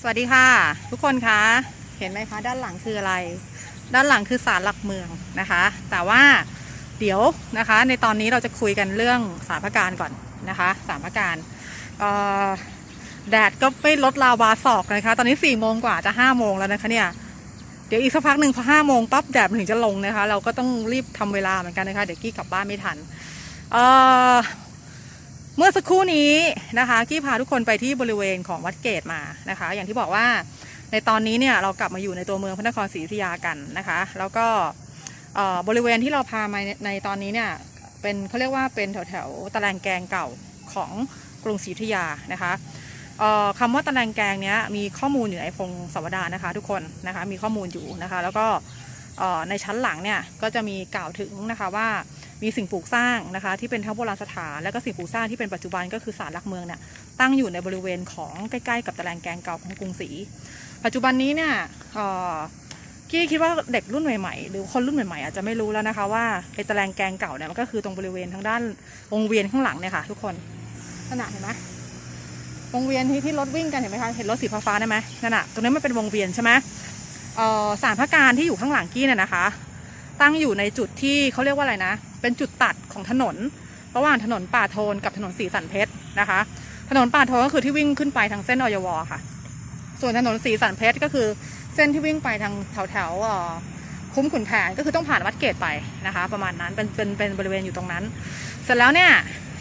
สวัสดีค่ะ ทุกคนคะเห็นไหมคะ ด้านหลังคืออะไร ด้านหลังคือศาลหลักเมืองนะคะ แต่ว่าเดี๋ยวนะคะ ในตอนนี้เราจะคุยกันเรื่องสารพระการก่อนนะคะสารพระการแดดก็ไม่ลดลาวาศอกนะคะ ตอนนี้สี่โมงกว่าจะห้าโมงแล้วนะคะเนี่ยเดี๋ยวอีกสักพักหนึ่งพอห้าโมงปั๊บแดดมันถึงจะลงนะคะ เราก็ต้องรีบทำเวลาเหมือนกันนะคะ เดี๋ยวกี้กลับบ้านไม่ทันเอ่อ เมื่อสักครู่นี้นะคะกี้พาทุกคนไปที่บริเวณของวัดเกตมานะคะ อย่างที่บอกว่าในตอนนี้เนี่ยเรากลับมาอยู่ในตัวเมืองพระนครศรีอยุธยากันนะคะ แล้วก็บริเวณที่เราพามาในตอนนี้เนี่ยเป็นเขาเรียกว่าเป็นแถวแถวตะแลงแกงเก่าของกรุงศรีอยุธยานะคะคำว่าตะแลงแกงเนี้ยมีข้อมูลอยู่ในพงศาวดารนะคะทุกคนนะคะมีข้อมูลอยู่นะคะ แล้วก็ในชั้นหลังเนี่ยก็จะมีกล่าวถึงนะคะว่า มีสิ่งปลูกสร้างนะคะ ที่เป็นทั้งโบราณสถานและก็สิ่งปลูกสร้างที่เป็นปัจจุบันก็คือศาลหลักเมืองเนี่ยตั้งอยู่ในบริเวณของใกล้ๆ กับตะแลงแกงเก่าของกรุงศรีปัจจุบันนี้เนี่ยกี้คิดว่าเด็กรุ่นใหม่ๆ หรือคนรุ่นใหม่ๆ อาจจะไม่รู้แล้วนะคะว่าไอ้ตะแลงแกงเก่าเนี่ยมันก็คือตรงบริเวณทางด้านวงเวียนข้างหลังเนี่ยค่ะ ทุกคนขนาดเห็นไหมวงเวียนที่ที่รถวิ่งกันเห็นไหมคะเห็นรถสีฟ้าๆได้ไหมนั่นน่ะตรงนี้มันเป็นวงเวียนใช่ไหมออสารพระการที่อยู่ข้างหลังกี้เนี่ยนะคะ ตั้งอยู่ในจุดที่เขาเรียกว่าอะไรนะ เป็นจุดตัดของถนน ระหว่างถนนป่าโทนกับถนนสีสันเพชรนะคะ ถนนป่าโทนก็คือที่วิ่งขึ้นไปทางเส้นอยวค่ะ ส่วนถนนสีสันเพชรก็คือเส้นที่วิ่งไปทางแถวแถวคุ้มขุนแผนก็คือต้องผ่านวัดเกตไปนะคะ ประมาณนั้นเป็นเป็นเป็นบริเวณอยู่ตรงนั้น เสร็จแล้วเนี่ย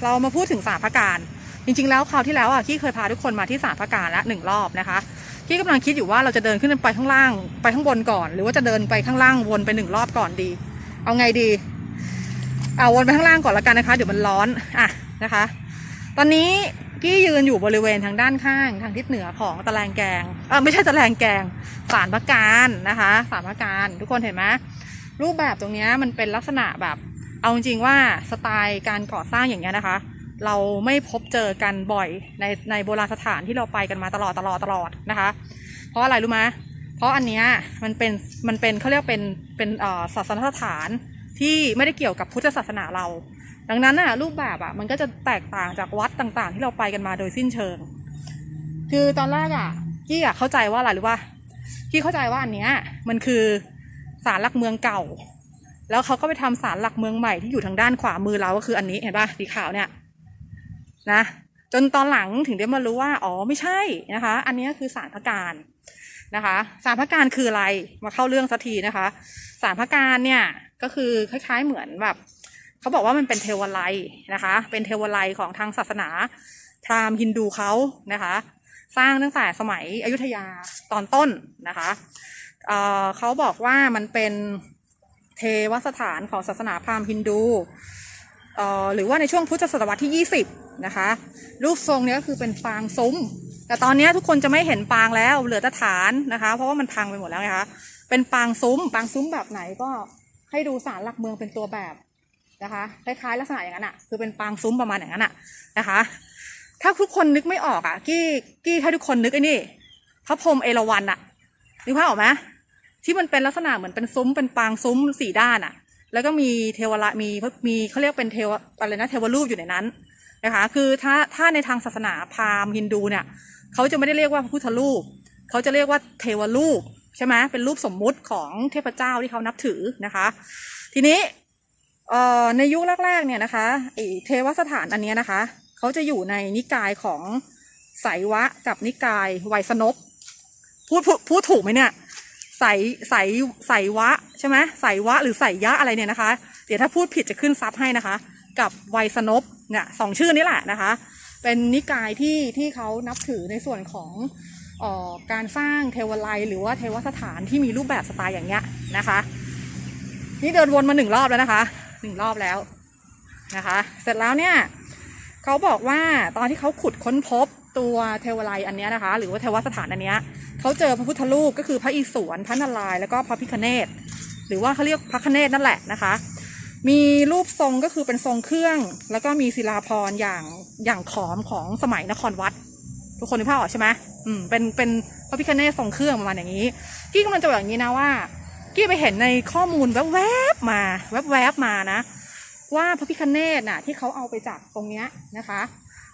เรามาพูดถึงสาพระการจริงๆแล้วคราวที่แล้วอะที่เคยพาทุกคนมาที่สารพระการละหนึ่งรอบนะคะ ที่กำลังคิดอยู่ว่าเราจะเดินขึ้นไปข้างล่าง ไปข้างบนก่อน หรือว่าจะเดินไปข้างล่างวนไปหนึ่งรอบก่อนดี เอาไงดี เอาวนไปข้างล่างก่อนละกันนะคะ เดี๋ยวมันร้อนอะนะคะ ตอนนี้กี้ยืนอยู่บริเวณทางด้านข้างทางทิศเหนือของตะแลงแกงเออไม่ใช่ตะแลงแกงสารพระการนะคะสารพระการทุกคนเห็นไหมรูปแบบตรงนี้มันเป็นลักษณะแบบ เอาจริงว่าสไตล์การก่อสร้างอย่างเงี้ยนะคะ เราไม่พบเจอกันบ่อยในในโบราณสถานที่เราไปกันมาตลอดตลอดตลอดนะคะ เพราะอะไรรู้ไหมเพราะอันเนี้ยมันเป็นมันเป็นเขาเรียกเป็นเป็นศาสนสถานที่ไม่ได้เกี่ยวกับพุทธศาสนาเรา ดังนั้นน่ะรูปแบบอะมันก็จะแตกต่างจากวัดต่างๆ ที่เราไปกันมาโดยสิ้นเชิง คือตอนแรกอะกี้อะเข้าใจว่าอะไรหรือว่ากี้เข้าใจว่าอันเนี้ยมันคือศาลหลักเมืองเก่า แล้วเขาก็ไปทำศาลหลักเมืองใหม่ที่อยู่ทางด้านขวามือเราก็คืออันนี้เห็นป่ะสีขาวเนี่ย นะ จนตอนหลังถึงได้มารู้ว่า อ๋อไม่ใช่นะคะ อันนี้คือศาลพระการนะคะศาลพระการคืออะไรมาเข้าเรื่องสักทีนะคะศาลพระการเนี่ยก็คือคล้ายๆเหมือนแบบเขาบอกว่ามันเป็นเทวไลยนะคะ เป็นเทวไลยของทางศาสนาพราหมณ์ฮินดูเขานะคะ สร้างตั้งแต่สมัยอยุธยาตอนต้นนะคะเเขาบอกว่ามันเป็นเทวสถานของศาสนาพราหมณ์ฮินดู หรือว่าในช่วงพุทธศตวรรษที่ 20 นะคะ รูปทรงนี้ก็คือเป็นปางซุ้ม แต่ตอนนี้ทุกคนจะไม่เห็นปางแล้วเหลือแต่ฐานนะคะ เพราะว่ามันพังไปหมดแล้วไงคะ เป็นปางซุ้ม ปางซุ้มแบบไหนก็ให้ดูสารหลักเมืองเป็นตัวแบบนะคะคล้ายๆลักษณะอย่างนั้นอะคือเป็นปางซุ้มประมาณอย่างนั้นอะนะคะ ถ้าทุกคนนึกไม่ออกอะกี้กี้ถ้ทุกคนนึกไอ้นี่พระพรหมเอราวัณอะนึกภาพออกไหมที่มันเป็นลักษณะเหมือนเป็นซุ้มเป็นปางซุ้มสี่ด้านอะ แล้วก็มีเทวละมีมีเขาเรียกเป็นเทวอะไรนะเทวรูปอยู่ในนั้นนะคะคือถ้าถ้าในทางศาสนาพราหมณ์ฮินดูเนี่ยเขาจะไม่ได้เรียกว่าพระพุทธรูปเขาจะเรียกว่าเทวรูปใช่ไหมเป็นรูปสมมุติของเทพเจ้าที่เขานับถือนะคะ ทีนี้ในยุคแรกๆเนี่ยนะคะไอเทวสถานอันเนี้ยนะคะเขาจะอยู่ในนิกายของไสยวะกับนิกายไวยสนพพูดพูดพูดถูกไหมเนี่ย ไสไสไสวะใช่ไหมไสวะหรือไสยะอะไรเนี่ยนะคะ เดี๋ยวถ้าพูดผิดจะขึ้นซับให้นะคะ กับไวยสนพเนี่ยสองชื่อนี้แหละนะคะ เป็นนิกายที่ที่เขานับถือในส่วนของอ่อการสร้างเทวไลยหรือว่าเทวสถานที่มีรูปแบบสไตล์อย่างเงี้ยนะคะ นี่เดินวนมาหนึ่งรอบแล้วนะคะหนึ่งรอบแล้วนะคะ เสร็จแล้วเนี่ยเขาบอกว่าตอนที่เขาขุดค้นพบตัวเทวไลยอันเนี้ยนะคะ หรือว่าเทวสถานอันเนี้ย เขาเจอพระพุทธรูปก็คือพระอิศวรพระนารายณ์แล้วก็พระพิคเนตหรือว่าเขาเรียกพระคเนตนั่นแหละนะคะ มีรูปทรงก็คือเป็นทรงเครื่อง แล้วก็มีศิลาพรอย่างอย่างขอมของสมัยนครวัด ทุกคนนึกภาพออกใช่ไหมอืมเป็นเป็นพระพิคเนตทรงเครื่องประมาณอย่างนี้ กี้กำลังจะบอกอย่างนี้นะว่ากี้ไปเห็นในข้อมูลแวบๆมาแวบๆมานะ ว่าพระพิคเนตน่ะที่เขาเอาไปจากตรงเนี้ยนะคะ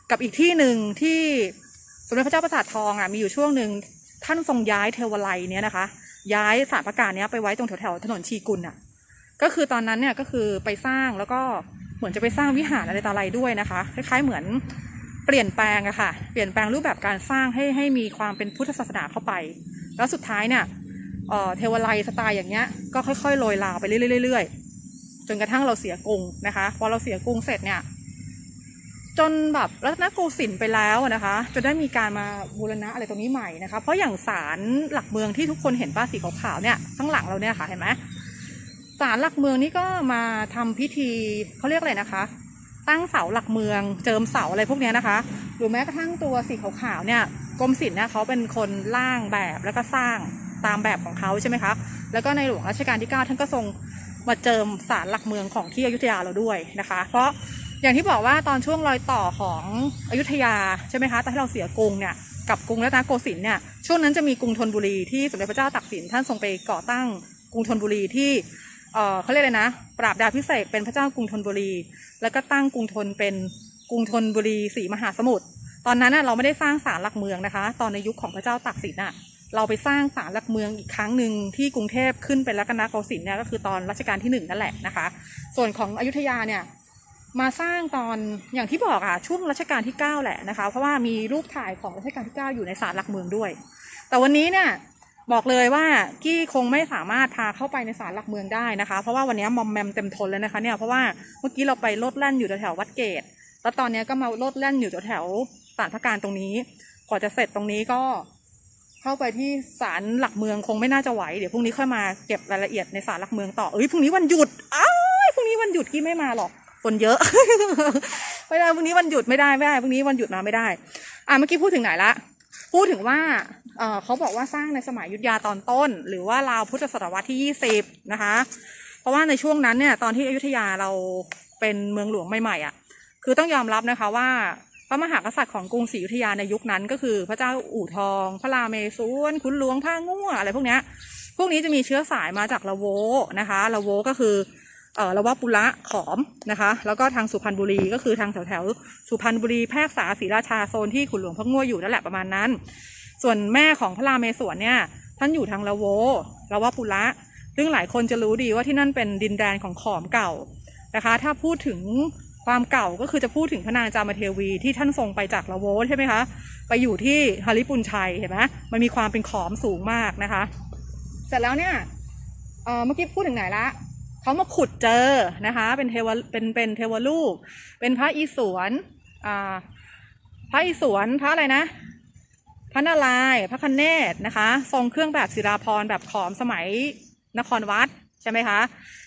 กับอีกที่หนึ่งที่สมเด็จพระเจ้าประสาททองอะมีอยู่ช่วงหนึ่ง ท่านทรงย้ายเทวไลเนี่ยนะคะ ย้ายสารพระการเนี้ยไปไว้ตรงแถวๆถนนชีกุลน่ะ ก็คือตอนนั้นเนี่ยก็คือไปสร้างแล้วก็เหมือนจะไปสร้างวิหารอะไรต่ออะไรด้วยนะคะ คล้ายๆเหมือนเปลี่ยนแปลงอะค่ะ เปลี่ยนแปลงรูปแบบการสร้างให้ให้มีความเป็นพุทธศาสนาเข้าไป แล้วสุดท้ายเนี่ยเทวไลสไตล์อย่างเงี้ยก็ค่อยๆโรยลาวไปเรื่อยๆจนกระทั่งเราเสียกรุงนะคะ พอเราเสียกรุงเสร็จเนี่ย จนแบบรัตนโกสินทร์ไปแล้วนะคะจะได้มีการมาบูรณะอะไรตรงนี้ใหม่นะคะ เพราะอย่างศาลหลักเมืองที่ทุกคนเห็นป้าสีขาวๆเนี่ยข้างหลังเราเนี่ยค่ะเห็นไหมศาลหลักเมืองนี่ก็มาทำพิธีเขาเรียกอะไรนะคะ ตั้งเสาหลักเมือง เจิมเสาอะไรพวกนี้นะคะหรือแม้กระทั่งตัวสีขาวๆเนี่ยกรมศิลป์เนี่ยเขาเป็นคนร่างแบบแล้วก็สร้างตามแบบของเขาใช่ไหมคะแล้วก็ในหลวงรัชกาลที่ 9 ท่านก็ทรงมาเจิมศาลหลักเมืองของที่อยุธยาเราด้วยนะคะ เพราะ อย่างที่บอกว่าตอนช่วงรอยต่อของอยุธยาใช่ไหมคะตอนที่เราเสียกรุงเนี่ยกับกรุงรัตนโกสินทร์เนี่ยช่วงนั้นจะมีกรุงธนบุรีที่สมเด็จพระเจ้าตากสินท่านทรงไปก่อตั้งกรุงธนบุรีที่เออเขาเรียกเลยนะ ปราบดาพิเศษเป็นพระเจ้ากรุงธนบุรี แล้วก็ตั้งกรุงธนเป็นกรุงธนบุรีศรีมหาสมุทรตอนนั้นน่ะเราไม่ได้สร้างศาลหลักเมืองนะคะ ตอนในยุคของพระเจ้าตากสินน่ะเราไปสร้างศาลหลักเมืองอีกครั้งหนึ่งที่กรุงเทพขึ้นเป็นรัตนโกสินทร์เนี่ยก็คือตอนรัชกาลที่หนึ่งนั่นแหละนะคะ ส่วนของอยุธยาเนี่ย มาสร้างตอนอย่างที่บอกอะช่วงรัชกาลที่ 9 แหละนะคะ เพราะว่ามีรูปถ่ายของรัชกาลที่ 9 อยู่ในศาลหลักเมืองด้วย แต่วันนี้เนี่ยบอกเลยว่ากี้คงไม่สามารถพาเข้าไปในศาลหลักเมืองได้นะคะ เพราะว่าวันนี้มอมแมมเต็มทนเลยนะคะเนี่ยเพราะว่าเมื่อกี้เราไปลดแล่นอยู่แถวๆวัดเกตแล้วตอนนี้ก็มาลดแล่นอยู่แถวๆศาลพระการตรงนี้กว่าจะเสร็จตรงนี้ก็เข้าไปที่ศาลหลักเมืองคงไม่น่าจะไหวเดี๋ยวพรุ่งนี้ค่อยมาเก็บรายละเอียดในศาลหลักเมืองต่อเอ้ยพรุ่งนี้วันหยุดอ้าพรุ่งนี้วันหยุดกี้ไม่มาหรอก ฝนเยอะ ไม่ได้พรุ่งนี้วันหยุดไม่ได้ไม่ได้พรุ่งนี้วันหยุดมาไม่ได้ อะเมื่อกี้พูดถึงไหนละ พูดถึงว่าเออเขาบอกว่าสร้างในสมัยยุทธยาตอนต้น หรือว่าราวพุทธศตวรรษที่ยี่สิบนะคะ เพราะว่าในช่วงนั้นเนี่ยตอนที่อยุธยาเราเป็นเมืองหลวงใหม่ๆอะ คือต้องยอมรับนะคะว่าพระมหากษัตริย์ของกรุงศรีอยุธยาในยุคนั้นก็คือพระเจ้าอู่ทอง พระราเมศวรขุนหลวงท่าง่วอะไรพวกเนี้ยพวกนี้จะมีเชื้อสายมาจากละโวนะคะละโวก็คือ เอ่อละวะปุระขอมนะคะ แล้วก็ทางสุพรรณบุรีก็คือทางแถวแถวสุพรรณบุรีแพรกษาศรีราชาโซนที่ขุนหลวงพระง่วอยู่นั่นแหละประมาณนั้น ส่วนแม่ของพระราเมศวรเนี่ยท่านอยู่ทางละโวละวะปุระซึ่งหลายคนจะรู้ดีว่าที่นั่นเป็นดินแดนของขอมเก่านะคะ ถ้าพูดถึงความเก่าก็คือจะพูดถึงพระนางจามเทวีที่ท่านทรงไปจากละโวใช่ไหมคะ ไปอยู่ที่ฮาริปุนชัยเห็นไหมมันมีความเป็นขอมสูงมากนะคะ เสร็จแล้วเนี่ยเออเมื่อกี้พูดถึงไหนละ เขามาขุดเจอนะคะ เป็นเทวเป็นเป็นเทวรูป เป็นพระอิศวรอ่าพระอิศวรพระอะไรนะพระนารายณ์พระคเนศนะคะ ทรงเครื่องแบบศิลาพรแบบขอมสมัยนครวัดใช่ไหมคะ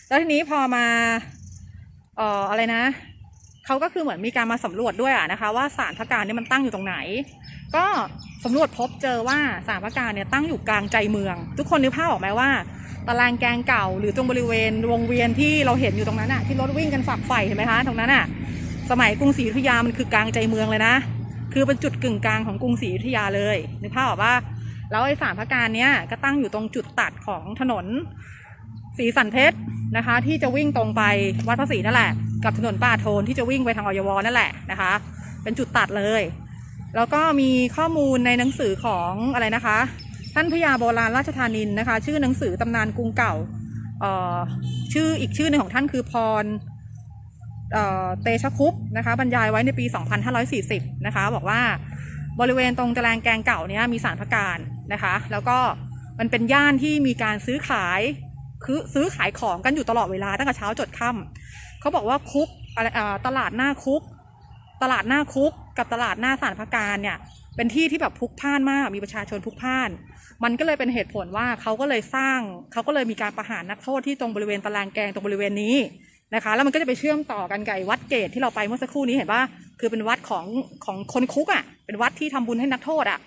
แล้วทีนี้พอมาเอ่ออะไรนะเขาก็คือเหมือนมีการมาสำรวจด้วยอะนะคะ ว่าสารพระการเนี่ยมันตั้งอยู่ตรงไหน ก็สำรวจพบเจอว่าสารพระการเนี่ยตั้งอยู่กลางใจเมือง ทุกคนนึกภาพออกไหมว่า ตารางแกงเก่า หรือตรงบริเวณวงเวียนที่เราเห็นอยู่ตรงนั้นอะที่รถวิ่งกันฝักใฝ่เห็นไหมคะตรงนั้นอะสมัยกรุงศรีอยุธยามันคือกลางใจเมืองเลยนะ คือเป็นจุดกึ่งกลางของกรุงศรีอยุธยาเลยนึกภาพออกว่าแล้วไอ้สารพระการเนี้ยก็ตั้งอยู่ตรงจุดตัดของถนนศรีสันเพชรนะคะ ที่จะวิ่งตรงไปวัดพระศรีนั่นแหละ กับถนนป่าโทนที่จะวิ่งไปทางออยวนั่นแหละนะคะ เป็นจุดตัดเลย แล้วก็มีข้อมูลในหนังสือของอะไรนะคะ ท่านพญาโบราณราชธานินนะคะ ชื่อหนังสือตำนานกรุงเก่าชื่ออีกชื่อหนึ่งของท่านคือพรเออเตชะคุปนะคะบรรยายไว้ในปี 2540 นะคะ บอกว่าบริเวณตรงตารางแกงเก่าเนี้ยมีสารพระการนะคะ แล้วก็มันเป็นย่านที่มีการซื้อขายคือซื้อขายของกันอยู่ตลอดเวลาตั้งแต่เช้าจดค่ำเขาบอกว่าคุกอะไรตลาดหน้าคุก ตลาดหน้าคุกกับตลาดหน้าสารพระการเนี่ยเป็นที่ที่แบบพลุกพล่านมากมีประชาชนพลุกพล่าน มันก็เลยเป็นเหตุผลว่าเขาก็เลยสร้างเขาก็เลยมีการประหารนักโทษที่ตรงบริเวณตารางแกงตรงบริเวณนี้นะคะ แล้วมันก็จะไปเชื่อมต่อกันกับวัดเกตที่เราไปเมื่อสักครู่นี้เห็นว่าคือเป็นวัดของของคนคุกอะ่ะ เป็นวัดที่ทำบุญให้นักโทษอะ่ะ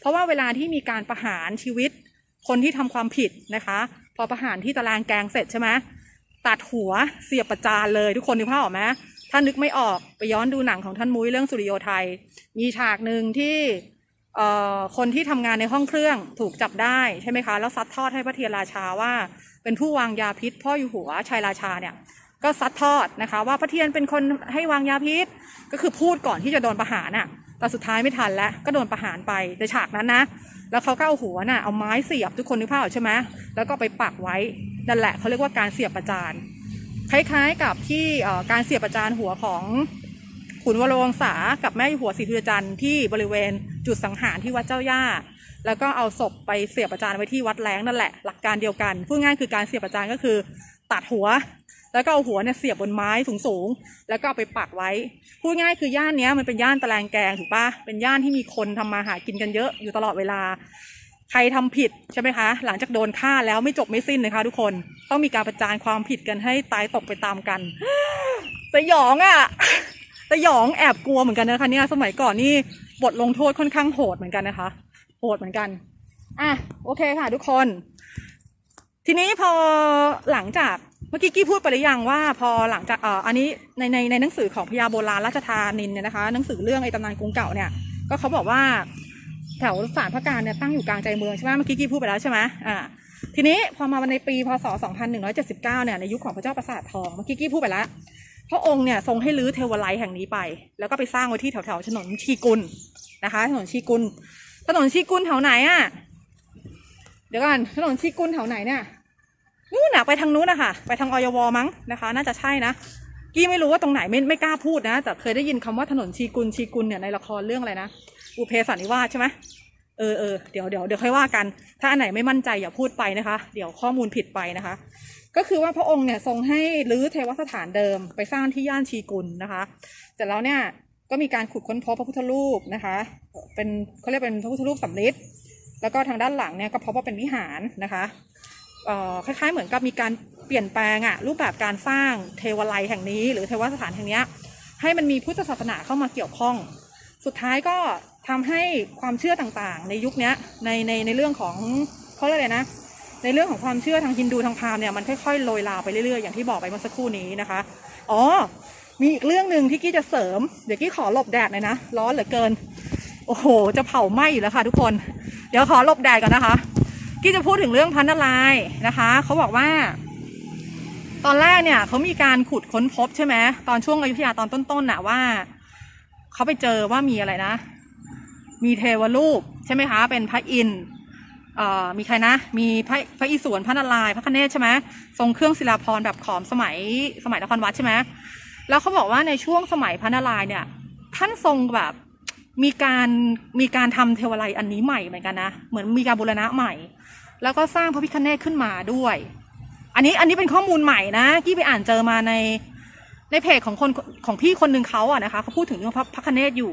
เพราะว่าเวลาที่มีการประหารชีวิต คนที่ทำความผิดนะคะ พอประหารที่ตารางแกงเสร็จใช่ไหมตัดหัวเสียบประจานเลยทุกคนนึกภาพออกไหมถ้านึกไม่ออกไปย้อนดูหนังของท่านมุ้ยเรื่องสุริโยไทย มีฉากหนึ่งที่ คนที่ทำงานในห้องเครื่องถูกจับได้ใช่ไหมคะ แล้วซัดทอดให้พระเทียรราชาว่า เป็นผู้วางยาพิษพ่ออยู่หัวชัยราชาเนี่ยก็ซัดทอดนะคะ ว่าพระเทียรเป็นคนให้วางยาพิษ ก็คือพูดก่อนที่จะโดนประหารน่ะแต่สุดท้ายไม่ทันแล้วก็โดนประหารไปในฉากนั้นนะ แล้วเขาก็เอาหัวน่ะเอาไม้เสียบทุกคนนึกภาพออกใช่ไหมแล้วก็ไปปักไว้นั่นแหละเขาเรียกว่าการเสียบประจานคล้ายๆกับที่การเสียบประจานหัวของ ขุนวรวงศากับแม่หัวศรีธุรจันทร์ที่บริเวณจุดสังหารที่วัดเจ้าย่า แล้วก็เอาศพไปเสียบประจานไว้ที่วัดแรงนั่นแหละ หลักการเดียวกันพูดง่ายคือการเสียบประจานก็คือ ตัดหัว แล้วก็เอาหัวเนี่ยเสียบบนไม้สูงๆแล้วก็เอาไปปักไว้ พูดง่ายคือย่านนี้มันเป็นย่านตะแลงแกงถูกปะเป็นย่านที่มีคนทำมาหากินกันเยอะอยู่ตลอดเวลา ใครทำผิดใช่ไหมคะ หลังจากโดนฆ่าแล้วไม่จบไม่สิ้นนะคะทุกคนต้องมีการประจานความผิดกันให้ตายตกไปตามกันสยองอะ่ะ สยองแอบกลัวเหมือนกันนะคะเนี่ยสมัยก่อนนี่บทลงโทษค่อนข้างโหดเหมือนกันนะคะ โหดเหมือนกันอะโอเคค่ะ ทุกคน ทีนี้พอหลังจากเมื่อกี้กี้พูดไปหรือยังว่า พอหลังจากเอ่ออันนี้ในในในหนังสือของพญาโบราณราชธานินเนี่ยนะคะ หนังสือเรื่องไอ้ตำนานกรุงเก่าเนี่ยก็เขาบอกว่าแถวสารพระการเนี่ยตั้งอยู่กลางใจเมืองใช่ไหมเมื่อกี้กี้พูดไปแล้วใช่ไหมอ่าทีนี้พอมาในปีพศ 2179 เนี่ยในยุคของพระเจ้าประสาททองเมื่อกี้กี้พูดไปแล้ว พระองค์เนี่ยทรงให้รื้อเทวไลยแห่งนี้ไป แล้วก็ไปสร้างไว้ที่แถวแถวๆถนนชีกุลนะคะ ถนนชีกุลถนนชีกุลแถวไหนอะเดี๋ยวก่อนถนนชีกุลแถวไหนเนี่ยนู่นนะไปทางนู้นนะคะไปทางอยวมั้งนะคะ น่าจะใช่นะกี้ไม่รู้ว่าตรงไหนไม่ไม่กล้าพูดนะ แต่เคยได้ยินคำว่าถนนชีกุลชีกุลเนี่ยในละครเรื่องอะไรนะอุเพสันนิวาสใช่ไหมเออเออเดี๋ยวเดี๋ยวเดี๋ยวค่อยว่ากัน ถ้าอันไหนไม่มั่นใจอย่าพูดไปนะคะ เดี๋ยวข้อมูลผิดไปนะคะ ก็คือว่าพระองค์เนี่ยทรงให้รื้อเทวสถานเดิมไปสร้างที่ย่านชีกุลนะคะเสร็จแล้วเนี่ยก็มีการขุดค้นพบพระพุทธรูปนะคะ เป็นเขาเรียกเป็นพระพุทธรูปสำริดแล้วก็ทางด้านหลังเนี่ยก็พบว่าเป็นวิหารนะคะเออคล้ายๆเหมือนกับมีการเปลี่ยนแปลงอะรูปแบบการสร้างเทวไลแห่งนี้ หรือเทวสถานแห่งเนี้ยให้มันมีพุทธศาสนาเข้ามาเกี่ยวข้อง สุดท้ายก็ทำให้ความเชื่อต่างๆ ในยุคนี้ในในในเรื่องของเขาเรียกอะไรนะ ในเรื่องของความเชื่อทางฮินดูทางพราหมณ์เนี่ยมันค่อยๆโรยลาไปเรื่อยๆอย่างที่บอกไปเมื่อสักครู่นี้นะคะอ๋อมีอีกเรื่องหนึ่งที่กี้จะเสริม เดี๋ยวกี้ขอหลบแดดหน่อยนะ ร้อนเหลือเกิน โอ้โห จะเผาไหม้อยู่แล้วค่ะ ทุกคน เดี๋ยวขอหลบแดดก่อนนะคะ กี้จะพูดถึงเรื่องพันนารายนะคะ เขาบอกว่า ตอนแรกเนี่ยเขามีการขุดค้นพบใช่ไหมตอนช่วงอยุธยาตอนต้นๆน่ะว่า เขาไปเจอว่ามีอะไรนะ มีเทวรูปใช่ไหมคะ เป็นพระอินทร์ มีใครนะ มีพระพระอิศวรพระนารายณ์พระคเนศใช่ไหมทรงเครื่องศิลาภรณ์แบบขอมสมัยสมัยนครวัดใช่ไหมแล้วเขาบอกว่าในช่วงสมัยพระนารายณ์เนี่ย ท่านทรงแบบมีการมีการทำเทวไลอันนี้ใหม่เหมือนกันนะ เหมือนมีการบูรณะใหม่ แล้วก็สร้างพระพิคเนตขึ้นมาด้วย อันนี้อันนี้เป็นข้อมูลใหม่นะกี้ไปอ่านเจอมาในในเพจของคนของพี่คนหนึ่งเขาอะนะคะเขาพูดถึงเรื่องพระพระคเนตอยู่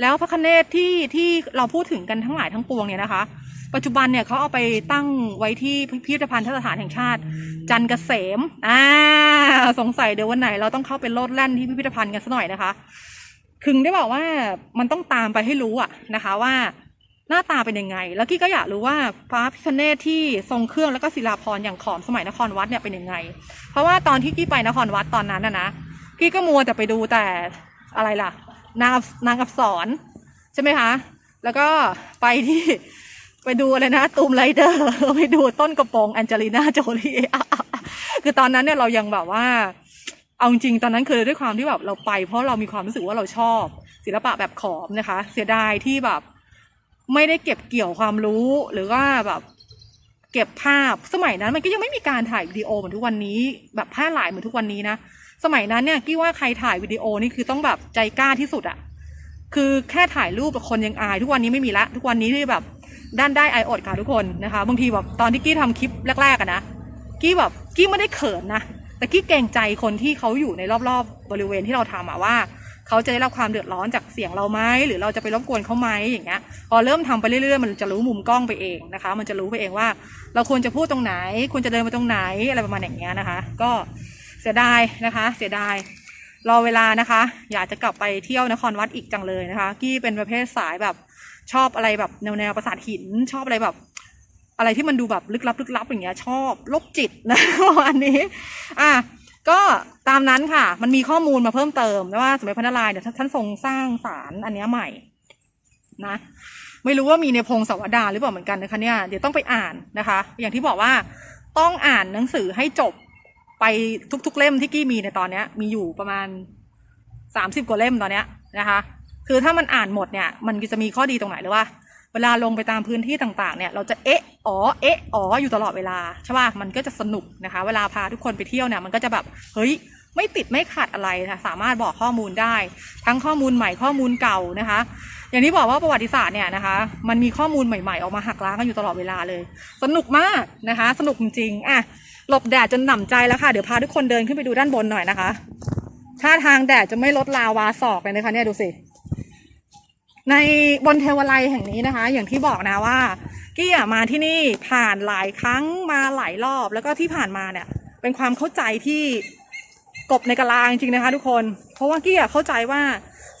แล้วพระคเนตที่ที่เราพูดถึงกันทั้งหลายทั้งปวงเนี่ยนะคะ ปัจจุบันเนี่ยเขาเอาไปตั้งไว้ที่พิพิธภัณฑ์สถานแห่งชาติ จันเกษมอ่าสงสัยเดี๋ยววันไหน เราต้องเข้าไปโลดแล่นที่พิพิธภัณฑ์กันสักหน่อยนะคะคึงได้บอกว่ามันต้องตามไปให้รู้อะนะคะว่าหน้าตาเป็นยังไง แล้วกี้ก็อยากรู้ว่าพระพิคเนตที่ทรงเครื่องแล้วก็ศิลาภรณ์อย่างขอมสมัยนครวัดเนี่ยเป็นยังไง เพราะว่าตอนที่กี้ไปนครวัดตอนนั้นนะนะกี้ก็มัวแต่ไปดูแต่อะไรล่ะ นางนางอับสรใช่ไหมคะ แล้วก็ไปที่ ไปดูอะไรนะ ตูมไรเดอร์ไปดูต้นกระโปรงแอนเจลิน่าโจลีคือตอนนั้นเนี่ยเรายังแบบว่า เอาจริงตอนนั้นคือด้วยความที่แบบเราไป เพราะเรามีความรู้สึกว่าเราชอบ ศิลปะแบบขอมนะคะ เสียดายที่แบบ ไม่ได้เก็บเกี่ยวความรู้หรือว่าแบบเก็บภาพสมัยนั้นมันก็ยังไม่มีการถ่ายวิดีโอเหมือนทุกวันนี้ แบบแพร่หลายเหมือนทุกวันนี้นะสมัยนั้นเนี่ยกี้ว่าใครถ่ายวิดีโอนี่คือต้องแบบใจกล้าที่สุดอะคือแค่ถ่ายรูปกับคนยังอาย ทุกวันนี้ไม่มีละ ทุกวันนี้ที่แบบ ด้านได้ไออดค่ะทุกคนนะคะบางทีแบบตอนที่กี้ทำคลิปแรกๆอะนะกี้แบบกี้ไม่ได้เขินนะแต่กี้เกรงใจคนที่เขาอยู่ในรอบๆบริเวณที่เราทำอะว่าเขาจะได้รับความเดือดร้อนจากเสียงเราไหมหรือเราจะไปรบกวนเขาไหมอย่างเงี้ยพอเริ่มทำไปเรื่อยๆ มันจะรู้มุมกล้องไปเองนะคะ มันจะรู้ไปเองว่า เราควรจะพูดตรงไหน ควรจะเดินไปตรงไหนอะไรประมาณอย่างเงี้ยนะคะ ก็เสียดายนะคะ เสียดายรอเวลานะคะ อยากจะกลับไปเที่ยวนครวัดอีกจังเลยนะคะ กี้เป็นประเภทสายแบบ ชอบอะไรแบบแนวแนวประสาทหิน ชอบอะไรแบบ อะไรที่มันดูแบบลึกลับลึกลับอย่างเงี้ย ชอบโรคจิตนะประมาณนี้ อะก็ตามนั้นค่ะ มันมีข้อมูลมาเพิ่มเติมนะว่าสมัยพระนารายณ์เนี่ยท่านทรงสร้างศาลอันเนี้ยใหม่นะ ไม่รู้ว่ามีในพงศาวดารหรือเปล่าเหมือนกันนะคะเนี่ยเดี๋ยวต้องไปอ่านนะคะ อย่างที่บอกว่าต้องอ่านหนังสือให้จบไปทุกๆเล่มที่กี้มีในตอนเนี้ย มีอยู่ประมาณสามสิบกว่าเล่มตอนเนี้ยนะคะ คือถ้ามันอ่านหมดเนี่ยมันจะมีข้อดีตรงไหนหรือว่า เวลาลงไปตามพื้นที่ต่างๆเนี่ยเราจะเอ๊ะอ๋อเอ๊ะอ๋ออยู่ตลอดเวลาใช่ป่ะมันก็จะสนุกนะคะ เวลาพาทุกคนไปเที่ยวเนี่ยมันก็จะแบบเฮ้ยไม่ติดไม่ขัดอะไรนะสามารถบอกข้อมูลได้ ทั้งข้อมูลใหม่ข้อมูลเก่านะคะ อย่างที่บอกว่าประวัติศาสตร์เนี่ยนะคะ มันมีข้อมูลใหม่ ๆ ออกมาหักล้างกันอยู่ตลอดเวลาเลย สนุกมากนะคะ สนุกจริงๆอะหลบแดดจนหนำใจแล้วค่ะ เดี๋ยวพาทุกคนเดินขึ้นไปดูด้านบนหน่อยนะคะท่าทางแดดจะไม่ลดลาวาศอกเลยนะคะเนี่ยดูสิ ในบนเทวาลัยแห่งนี้นะคะ อย่างที่บอกนะว่ากี้มาที่นี่ผ่านหลายครั้งมาหลายรอบ แล้วก็ที่ผ่านมาเนี่ย เป็นความเข้าใจที่กบในกะลาจริงๆนะคะ ทุกคน เพราะว่ากี้เข้าใจว่า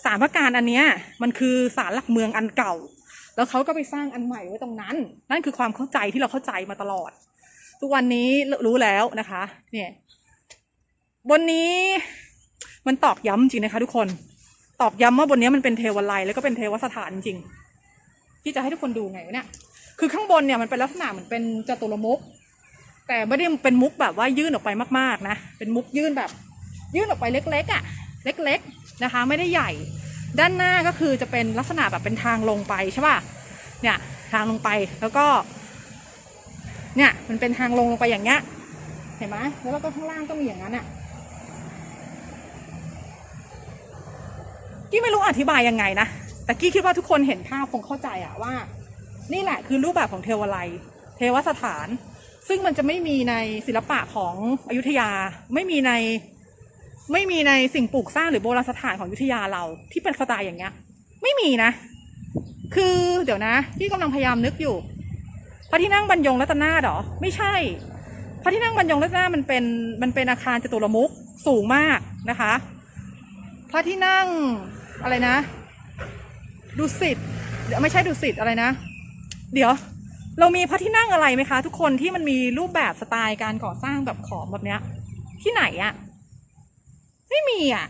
สารพระการอันเนี้ยมันคือสารหลักเมืองอันเก่า แล้วเขาก็ไปสร้างอันใหม่ไว้ตรงนั้น นั่นคือความเข้าใจที่เราเข้าใจมาตลอด ทุกวันนี้รู้แล้วนะคะ เนี่ย บนนี้มันตอกย้ำจริงนะคะ ทุกคน ตอกย้ำว่าบนนี้มันเป็นเทวไลแล้วก็เป็นเทวสถานจริงที่จะให้ทุกคนดูไงวะเนี่ย คือข้างบนเนี่ยมันเป็นลักษณะเหมือนเป็นจตุรมุก แต่ไม่ได้เป็นมุกแบบว่ายื่นออกไปมากๆนะ เป็นมุกยื่นแบบ ยื่นออกไปเล็กๆอะ่ะ เล็กๆนะคะ ไม่ได้ใหญ่ ด้านหน้าก็คือจะเป็นลักษณะแบบเป็นทางลงไปใช่ป่ะ เนี่ยทางลงไปแล้วก็ เนี่ยมันเป็นทางลงลงไปอย่างเงี้ย เห็นไหมแล้วก็ข้างล่างก็มีอย่างนั้นอะ กี้ไม่รู้อธิบายยังไงนะ แต่กี้คิดว่าทุกคนเห็นภาพคงเข้าใจอะว่า นี่แหละคือรูปแบบของเทวไลยเทวสถาน ซึ่งมันจะไม่มีในศิลปะของอยุธยา ไม่มีในไม่มีในสิ่งปลูกสร้างหรือโบราณสถานของอยุธยาเราที่เป็นสไตล์อย่างเงี้ย ไม่มีนะ คือเดี๋ยวนะที่กำลังพยายามนึกอยู่ พระที่นั่งบรรยงรัตนาหรอ ไม่ใช่ พระที่นั่งบรรยงรัตนามันเป็นมันเป็นอาคารจตุรมุกสูงมากนะคะ พระที่นั่ง อะไรนะ ดุสิตเดี๋ยวไม่ใช่ดุสิตอะไรนะ เดี๋ยว เรามีพระที่นั่งอะไรไหมคะ ทุกคนที่มันมีรูปแบบสไตล์การก่อสร้างแบบขอมแบบเนี้ย ที่ไหนอะไม่มีอะ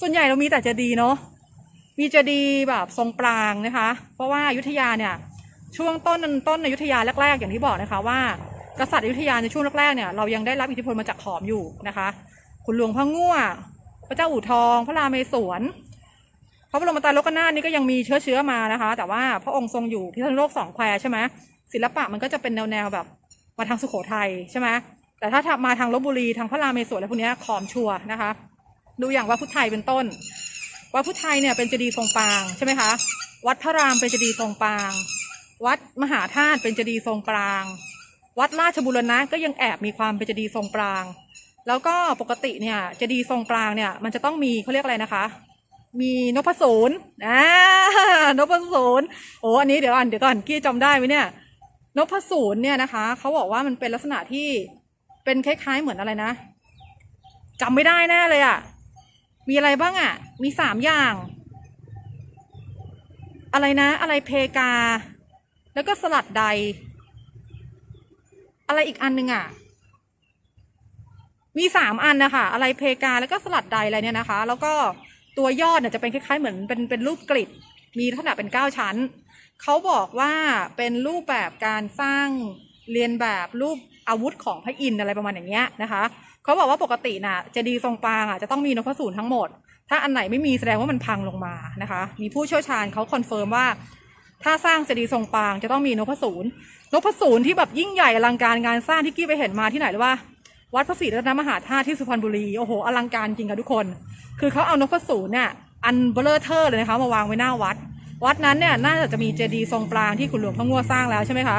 ส่วนใหญ่เรามีแต่เจดีย์เนาะมีเจดีย์แบบทรงปรางนะคะ เพราะว่าอยุธยาเนี่ย ช่วงต้นต้นอยุธยาแรกๆ อย่างที่บอกนะคะว่ากษัตริย์อยุธยาในช่วงแรกๆเนี่ยเรายังได้รับอิทธิพลมาจากขอมอยู่นะคะ คุณหลวงพ่อง่วพระเจ้าอู่ทอง พระรามเมศวร พระบรมไตรโลกนาถนี่ก็ยังมีเชื้อเชื้อมานะคะ แต่ว่าพระองค์ทรงอยู่พิษณุโลกสองแควใช่ไหมศิลปะมันก็จะเป็นแนวแนวแบบมาทางสุโขทัยใช่ไหมแต่ถ้ามาทางลบบุรีทางพระรามเมศวรอะไรพวกนี้ขอมชัวนะคะ ดูอย่างวัดพุทธไทยเป็นต้น วัดพุทธไทยเนี่ยเป็นเจดีย์ทรงปางใช่ไหมคะวัดพระรามเป็นเจดีย์ทรงปาง วัดมหาธาตุเป็นเจดีย์ทรงปราง วัดราชบุรณะก็ยังแอบมีความเป็นเจดีย์ทรงปราง แล้วก็ปกติเนี่ยเจดีย์ทรงปรางเนี่ยมันจะต้องมีเขาเรียกอะไรนะคะ มีนพศูนย์อ่านพศูนย์โอ้อันนี้เดี๋ยวก่อนเดี๋ยวก่อนกี้จำได้ไหมเนี่ยนพศูนย์เนี่ยนะคะเขาบอกว่ามันเป็นลักษณะที่เป็นคล้ายๆเหมือนอะไรนะจำไม่ได้แน่เลยอะ่ะ มีอะไรบ้างอะ่ะ มีสามอย่าง อะไรนะ อะไรเพกา แล้วก็สลัดใด อะไรอีกอันหนึ่งอะมีสามอันนะคะอะไรเพกาแล้วก็สลัดใดอะไรเนี่ยนะคะ แล้วก็ ตัวยอดเนี่ยจะเป็นคล้ายๆ เหมือนเป็นเป็นรูปกริดมีลักษณะเป็นเก้าชั้น เขาบอกว่าเป็นรูปแบบการสร้างเรียนแบบรูปอาวุธของพระอินทร์อะไรประมาณอย่างเงี้ยนะคะ เขาบอกว่าปกติน่ะเจดีทรงปางอะจะต้องมีนพศูนทั้งหมด ถ้าอันไหนไม่มีแสดงว่ามันพังลงมานะคะ มีผู้เชี่ยวชาญเขาคอนเฟิร์มว่า ถ้าสร้างเจดีย์ทรงปางจะต้องมีนพศูนนพศูนที่แบบยิ่งใหญ่อลังการงานสร้างที่กี้ไปเห็นมาที่ไหนหรือว่า วัดพระศรีรัตนมหาธาตุที่สุพรรณบุรีโอ้โหอลังการจริงค่ะทุกคน คือเขาเอานกพศูนย์เนี่ยอันเบลเลอร์เทอร์เลยนะคะมาวางไว้หน้าวัด วัดนั้นเนี่ยน่าจะมีเจดีย์ทรงปรางที่คุณหลวงพ่องัวสร้างแล้วใช่ไหมคะ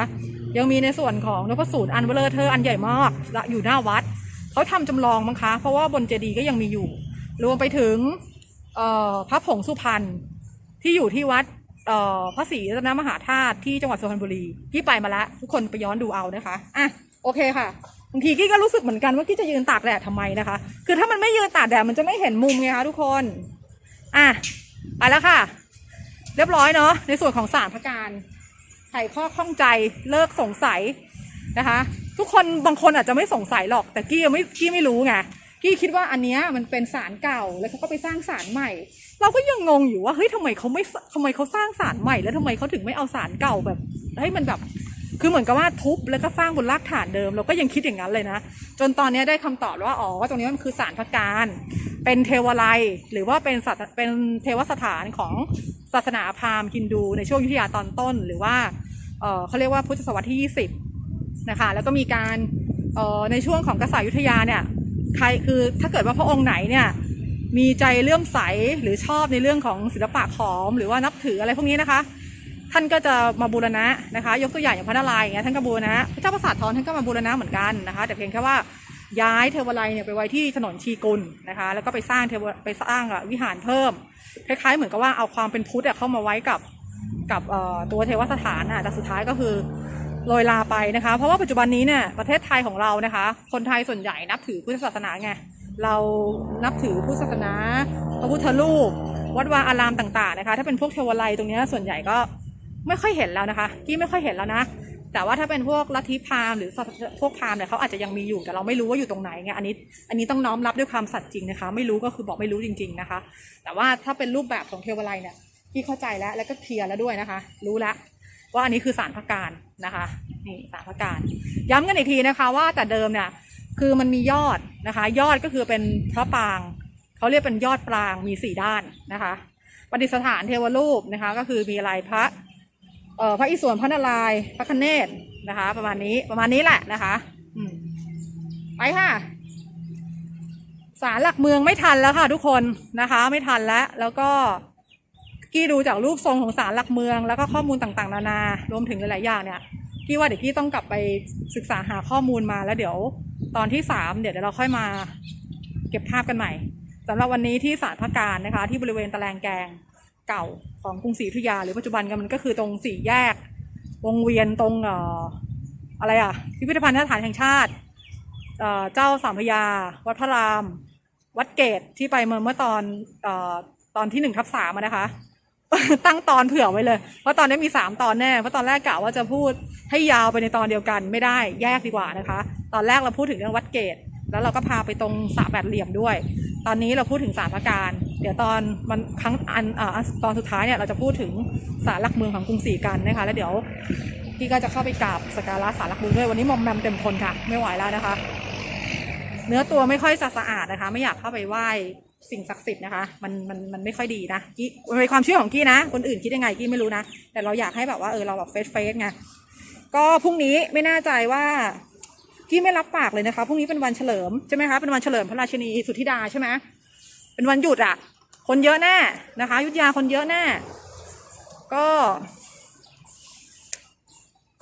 ยังมีในส่วนของนกพศูนย์อันเบลเลอร์เทอร์อันใหญ่มากอยู่หน้าวัดเขาทำจำลองมั้งคะเพราะว่าบนเจดีย์ก็ยังมีอยู่ รวมไปถึงพระผงสุพรรณที่อยู่ที่วัดพระศรีรัตนมหาธาตุที่จังหวัดสุพรรณบุรีที่ไปมาแล้ว ทุกคนไปย้อนดูเอานะคะอะโอเคค่ะ บางทีกี้ก็รู้สึกเหมือนกันว่ากี้จะยืนตากแดดทำไมนะคะ คือถ้ามันไม่ยืนตากแดดมันจะไม่เห็นมุมไงคะทุกคน อะไปแล้วค่ะ เรียบร้อยเนาะในส่วนของสารพระการไขข้อข้องใจเลิกสงสัยนะคะ ทุกคนบางคนอาจจะไม่สงสัยหรอก แต่กี้ยังไม่กี้ไม่รู้ไงกี้คิดว่าอันเนี้ยมันเป็นสารเก่าแล้วเขาก็ไปสร้างสารใหม่ เราก็ยังงงอยู่ว่าเฮ้ยทำไมเขาไม่ทำไมเขาสร้างสารใหม่ แล้วทำไมเขาถึงไม่เอาสารเก่าแบบให้มันแบบ คือเหมือนกับว่าทุบแล้วก็สร้างบนรากฐานเดิม เราก็ยังคิดอย่างนั้นเลยนะ จนตอนนี้ได้คำตอบว่าอ๋อว่าตรงนี้มันคือสารพระการ เป็นเทวไลยหรือว่าเป็นสัตเป็นเทวสถานของศาสนาพราหมณ์ฮินดูในช่วงยุทธยาตอนต้น หรือว่าเเขาเรียกว่าพุทธศตวรรษที่ 20 นะคะ แล้วก็มีการในช่วงของกษัตริย์ยุทธยาเนี่ยใครคือถ้าเกิดว่าพระองค์ไหนเนี่ยมีใจเลื่อมใสหรือชอบในเรื่องของศิลปะขอม หรือว่านับถืออะไรพวกนี้นะคะ ท่านก็จะมาบูรณะนะคะ ยกตัวอย่างอย่างพระนารายณ์อย่างเงี้ยท่านก็บูรณะพระเจ้าประสาททองท่านก็มาบูรณะเหมือนกันนะคะ แต่เพียงแค่ว่าย้ายเทวไลยเนี่ยไปไว้ที่ถนนชีกุลนะคะ แล้วก็ไปสร้างเทวไปสร้างวิหารเพิ่ม คล้ายๆ เหมือนกับว่าเอาความเป็นพุทธเข้ามาไว้กับกับตัวเทวสถานอะแต่สุดท้ายก็คือโรยลาไปนะคะ เพราะว่าปัจจุบันนี้เนี่ยประเทศไทยของเรานะคะ คนไทยส่วนใหญ่นับถือพุทธศาสนาไงเรานับถือพุทธศาสนาพระพุทธรูป วัดวาอารามต่างๆนะคะ ถ้าเป็นพวกเทวไลยตรงนี้ส่วนใหญ่ก็ ไม่ค่อยเห็นแล้วนะคะ กี้ไม่ค่อยเห็นแล้วนะ แต่ว่าถ้าเป็นพวกลัทธิพราหมณ์หรือพวกพราหมณ์เนี่ยเขาอาจจะยังมีอยู่แต่เราไม่รู้ว่าอยู่ตรงไหนไงอันนี้ อันนี้ต้องน้อมรับด้วยความสัตย์จริงนะคะ ไม่รู้ก็คือบอกไม่รู้จริง ๆนะคะ แต่ว่าถ้าเป็นรูปแบบของเทวไลเนี่ยพี่เข้าใจแล้วแล้วก็เคลียร์แล้วด้วยนะคะ รู้แล้วว่าอันนี้คือสารพระการนะคะนี่สารพระการ ย้ำกันอีกทีนะคะว่าแต่เดิมเนี่ยคือมันมียอดนะคะ ยอดก็คือเป็นพระปรางเขาเรียกเป็นยอดปรางมีสี่ด้านนะคะประดิษฐานเทวรูปนะคะ ก็คือมีลายพระ เอ่อพระอิศวรพระนารายณ์พระคเนศนะคะ ประมาณนี้ประมาณนี้แหละนะคะอืมไปค่ะศาลหลักเมืองไม่ทันแล้วค่ะ ทุกคนนะคะ ไม่ทันแล้ว แล้วก็กี้ดูจากรูปทรงของศาลหลักเมือง แล้วก็ข้อมูลต่างๆ นานารวมถึงหลายๆอย่างเนี่ยกี้ว่าเดี๋ยวกี้ต้องกลับไปศึกษาหาข้อมูลมาแล้วเดี๋ยวตอนที่สามเดี๋ยวเราค่อยมาเก็บภาพกันใหม่สำหรับวันนี้ที่ศาลพระการนะคะ ที่บริเวณตะแลงแกง เก่าของกรุงศรีอยุธยา หรือปัจจุบันกันมันก็คือตรงสี่แยก วงเวียนตรงเอ่ออะไรอะพิพิธภัณฑ์สถานแห่งชาติเอ่อเจ้าสามพระยา วัดพระราม วัดเกตที่ไปเมื่อเมื่อตอนเอ่อตอนที่หนึ่งทับสามนะคะ ตั้งตอนเผื่อไว้เลย เพราะตอนนี้มีสามตอนแน่ เพราะตอนแรกกะว่าจะพูดให้ยาวไปในตอนเดียวกันไม่ได้แยกดีกว่านะคะ ตอนแรกเราพูดถึงเรื่องวัดเกตแล้วเราก็พาไปตรงสระแปดเหลี่ยมด้วย ตอนนี้เราพูดถึงสารพระการ เดี๋ยวตอนมันครั้งอันอ่าตอนสุดท้ายเนี่ยเราจะพูดถึงสารหลักเมืองของกรุงศรีกันนะคะ แล้วเดี๋ยวพี่ก็จะเข้าไปกราบสการะสารหลักเมืองด้วยวันนี้มอมแมมเต็มทนค่ะ ไม่ไหวแล้วนะคะ เนื้อตัวไม่ค่อยจะสะอาดนะคะ ไม่อยากเข้าไปไหว้สิ่งศักดิ์สิทธิ์นะคะ มันมันมันไม่ค่อยดีนะกี้มันเป็นความเชื่อของกี้นะ คนอื่นคิดยังไงกี้ไม่รู้นะ แต่เราอยากให้แบบว่าเออเราแบบเฟซเฟซไงก็พรุ่งนี้ไม่แน่ใจว่ากี้ไม่รับปากเลยนะคะพรุ่งนี้เป็นวันเฉลิมใช่ไหมคะเป็นวันเฉลิมพระราชินีสุธิดาใช่ไหม เป็นวันหยุดอะคนเยอะแน่นะคะยุทธยาคนเยอะแน่ก็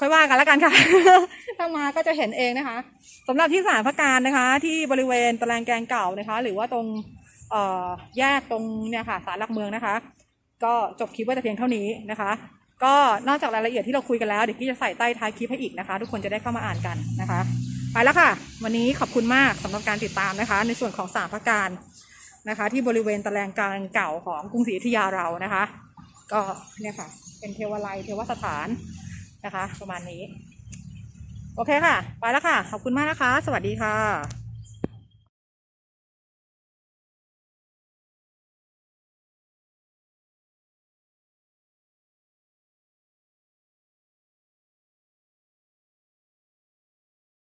ค่อยว่ากันแล้วกันค่ะ ถ้ามาก็จะเห็นเองนะคะสำหรับที่ศาลพระการนะคะ ที่บริเวณตะแลงแกงเก่านะคะ หรือว่าตรงเอ่อแยกตรงเนี่ยค่ะศาลหลักเมืองนะคะ ก็จบคลิปไว้แต่เพียงเท่านี้นะคะ ก็นอกจากรายละเอียดที่เราคุยกันแล้วเดี๋ยวพี่จะใส่ใต้ท้ายคลิปให้อีกนะคะ ทุกคนจะได้เข้ามาอ่านกันนะคะ ไปแล้วค่ะ วันนี้ขอบคุณมากสำหรับการติดตามนะคะ ในส่วนของสามพระการ นะคะ ที่บริเวณตะแลงกลางเก่าของกรุงศรีอยุธยาเรานะคะ ก็เนี่ยค่ะ เป็นเทวไลเทวสถานนะคะ ประมาณนี้ โอเคค่ะ ไปแล้วค่ะ ขอบคุณมากนะคะ สวัสดีค่ะ